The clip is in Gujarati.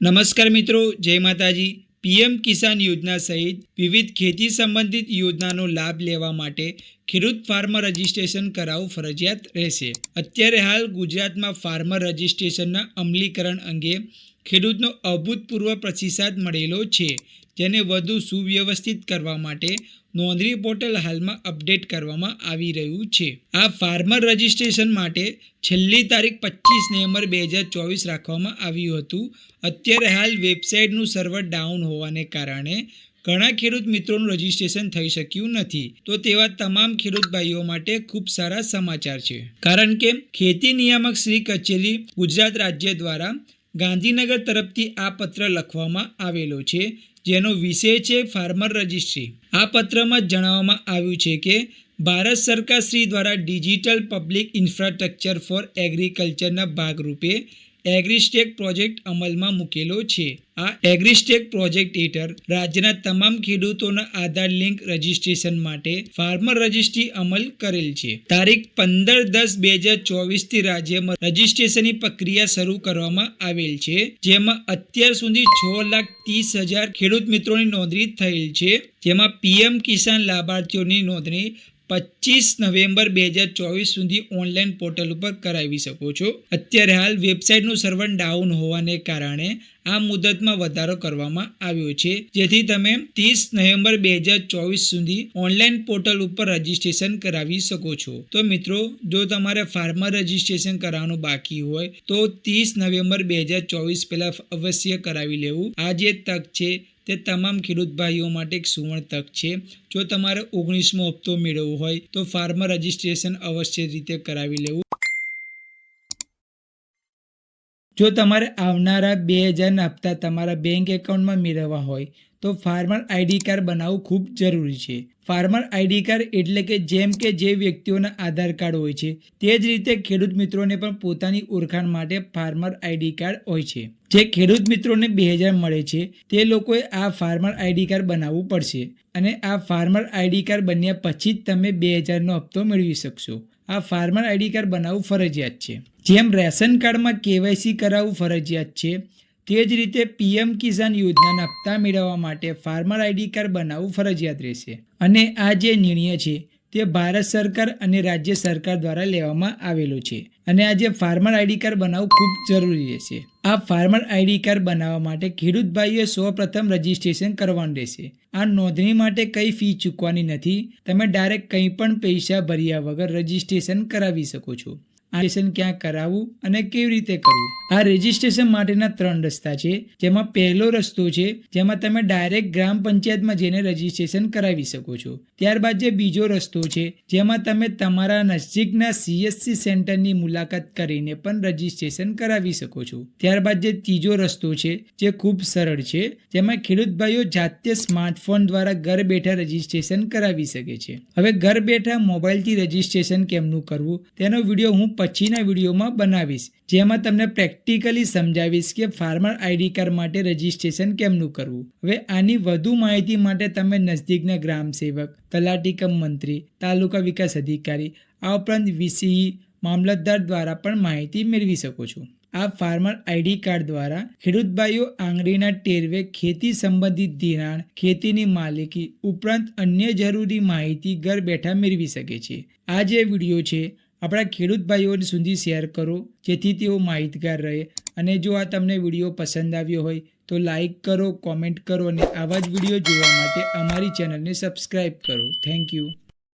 નમસ્કાર મિત્રો, જય માતાજી. પીએમ કિસાન યોજના સહિત વિવિધ ખેતી સંબંધિત યોજનાનો લાભ લેવા માટે ખેડૂત ફાર્મર રજિસ્ટ્રેશન કરાવવું ફરજિયાત રહેશે. અત્યારે હાલ ગુજરાતમાં ફાર્મર રજિસ્ટ્રેશનના અમલીકરણ અંગે ખેડૂતનો અભૂતપૂર્વ પ્રતિસાદ મળેલો છે, જેને વધુ સુવ્યવસ્થિત કરવા માટે નોંધણી પોર્ટલ હાલમાં અપડેટ કરવામાં આવી રહ્યું છે. આ ફાર્મર રજિસ્ટ્રેશન માટે છેલ્લી તારીખ પચીસ નવેમ્બર બે હજાર ચોવીસ રાખવામાં આવ્યું હતું. અત્યારે હાલ વેબસાઇટનું સર્વર ડાઉન હોવાને કારણે ઘણા ખેડૂત મિત્રોનું રજિસ્ટ્રેશન થઈ શક્યું નથી. તો તેવા તમામ ખેડૂત ભાઈઓ માટે ખૂબ સારા સમાચાર છે. કારણ કે ખેતી નિયામક શ્રી કચેરી ગુજરાત રાજ્ય દ્વારા ગાંધીનગર તરફથી આ પત્ર લખવામાં આવેલો છે, જેનો વિષય છે ફાર્મર રજિસ્ટ્રી. આ પત્રમાં જણાવવામાં આવ્યું છે કે ભારત સરકાર શ્રી દ્વારા ડિજિટલ પબ્લિક ઇન્ફ્રાસ્ટ્રક્ચર ફોર એગ્રીકલ્ચરના ભાગરૂપે એગ્રીસ્ટેક પ્રોજેક્ટ અમલમાં મૂકેલો છે. આ એગ્રીસ્ટેક પ્રોજેક્ટ હેઠળ રાજ્યના તમામ ખેડૂતોના આધાર લિંક રજિસ્ટ્રેશન માટે ફાર્મર રજિસ્ટ્રી અમલ કરેલ છે. તારીખ પંદર દસ બે હજાર ચોવીસથી રાજ્યમાં રજિસ્ટ્રેશનની પ્રક્રિયા શરૂ કરવામાં આવેલ છે, જેમાં અત્યાર સુધી છ લાખ ત્રીસ હજાર ખેડૂત મિત્રોની નોંધણી થયેલ છે. જેમાં પીએમ કિસાન લાભાર્થીઓની નોંધણી પચીસ નવેમ્બર બે હજાર ચોવીસ સુધી ઓનલાઈન પોર્ટલ ઉપર કરાવી શકો છો. અત્યારે હાલ વેબસાઇટનું સર્વર ડાઉન હોવાને કારણે આ મુદતમાં વધારો કરવામાં આવ્યો છે. જેથી તમે ત્રીસ નવેમ્બર બે હજાર ચોવીસ સુધી ઓનલાઈન પોર્ટલ ઉપર રજીસ્ટ્રેશન કરાવી શકો છો. તો મિત્રો, જો તમારે ફાર્મર રજીસ્ટ્રેશન કરાવવાનું બાકી હોય, તો ત્રીસ નવેમ્બર બે હજાર ચોવીસ પહેલાં અવશ્ય કરાવી લેવું. આ જે તક છે તે તમામ ખેડૂત ભાઈઓ માટે એક સુવર્ણ તક છે. જો તમારે ઓગણીસમો હપ્તો મેળવવો હોય તો ફાર્મર રજિસ્ટ્રેશન અવશ્ય રીતે કરાવી લેવું. જો તમારે આવનારા બે હજારના હપ્તા તમારા બેંક એકાઉન્ટમાં મેળવવા હોય, તો ફાર્મર આઈડી કાર્ડ બનાવવું ખૂબ જરૂરી છે. ફાર્મર આઈડી કાર્ડ એટલે કે જેમ કે જે વ્યક્તિઓના આધાર કાર્ડ હોય છે, તે જ રીતે ખેડૂત મિત્રોને પણ પોતાની ઓળખાણ માટે ફાર્મર આઈડી કાર્ડ હોય છે. જે ખેડૂત મિત્રોને બે હજાર મળે છે, તે લોકોએ આ ફાર્મર આઈડી કાર્ડ બનાવવું પડશે. અને આ ફાર્મર આઈડી કાર્ડ બન્યા પછી જ તમે બે હજારનો હપ્તો મેળવી શકશો. આ ફાર્મર આઈડી કાર્ડ બનાવવું ફરજિયાત છે. જેમ રેશન કાર્ડમાં કેવાયસી કરાવવું ફરજિયાત છે, તે જ રીતે પીએમ કિસાન યોજનાના હપ્તા મેળવવા માટે ફાર્મર આઈડી કાર્ડ બનાવવું ફરજિયાત રહેશે. અને આ જે નિર્ણય છે, તે ભારત સરકાર અને રાજ્ય સરકાર દ્વારા લેવામાં આવેલો છે. અને આજે ફાર્મર આઈડી કાર્ડ બનાવવું ખૂબ જરૂરી રહેશે. આ ફાર્મર આઈડી કાર્ડ બનાવવા માટે ખેડૂત ભાઈઓએ સૌપ્રથમ રજીસ્ટ્રેશન કરવાનું રહેશે. આ નોંધણી માટે કંઈ ફી ચૂકવાની નથી, તમે ડાયરેક્ટ કંઈ પણ પૈસા ભર્યા વગર રજીસ્ટ્રેશન કરાવી શકો છો. રજીસ્ટ્રેશન ક્યાં કરાવવું અને કેવી રીતે કરવું? આ રજીસ્ટ્રેશન માટેના ત્રણ રસ્તા છે. જેમાં પહેલો રસ્તો છે, જેમાં તમે ડાયરેક્ટ ગ્રામ પંચાયતમાં જઈને રજીસ્ટ્રેશન કરાવી શકો છો. ત્યારબાદ જે બીજો રસ્તો છે, જેમાં તમે તમારા નજીકના સીએસસી સેન્ટરની મુલાકાત કરીને પણ રજીસ્ટ્રેશન કરાવી શકો છો. ત્યારબાદ જે ત્રીજો રસ્તો છે, જે ખૂબ સરળ છે, જેમાં ખેડૂત ભાઈઓ જાતે સ્માર્ટફોન દ્વારા ઘર બેઠા રજીસ્ટ્રેશન કરાવી શકે છે. હવે ઘર બેઠા મોબાઈલથી રજીસ્ટ્રેશન કેમનું કરવું? તેનો વીડિયો હું પછીના વિડીયોમાં બનાવીશ. જેમાં તમને પ્રેક્ટિકલી સમજાવીશ કે ફાર્મર આઈડી કાર્ડ માટે રજીસ્ટ્રેશન કેમનું કરવું. હવે આની વધુ માહિતી માટે તમે નજદીકના ગ્રામ સેવક તલાટી કમ મંત્રી, તાલુકા વિકાસ અધિકારી, આ ઉપરાંત વીસીઈ મામલતદાર દ્વારા પણ માહિતી મેળવી શકો છો. આ ફાર્મર આઈડી કાર્ડ દ્વારા ખેડૂત ભાઈઓ આંગળીના ટેરવે ખેતી સંબંધિત ધિરાણ, ખેતીની માલિકી ઉપરાંત અન્ય જરૂરી માહિતી ઘર બેઠા મેળવી શકે છે. આ જે વીડિયો છે આપણા ખેડૂત ભાઈઓ સુધી શેર કરો, જેથી તેઓ માહિતગાર રહે. અને જો આ તમને વીડિયો પસંદ આવ્યો હોય, તો લાઈક કરો કોમેન્ટ કરો અને આવા જ વીડિયો જોવા માટે અમારી ચેનલને સબસ્ક્રાઈબ કરો. Thank you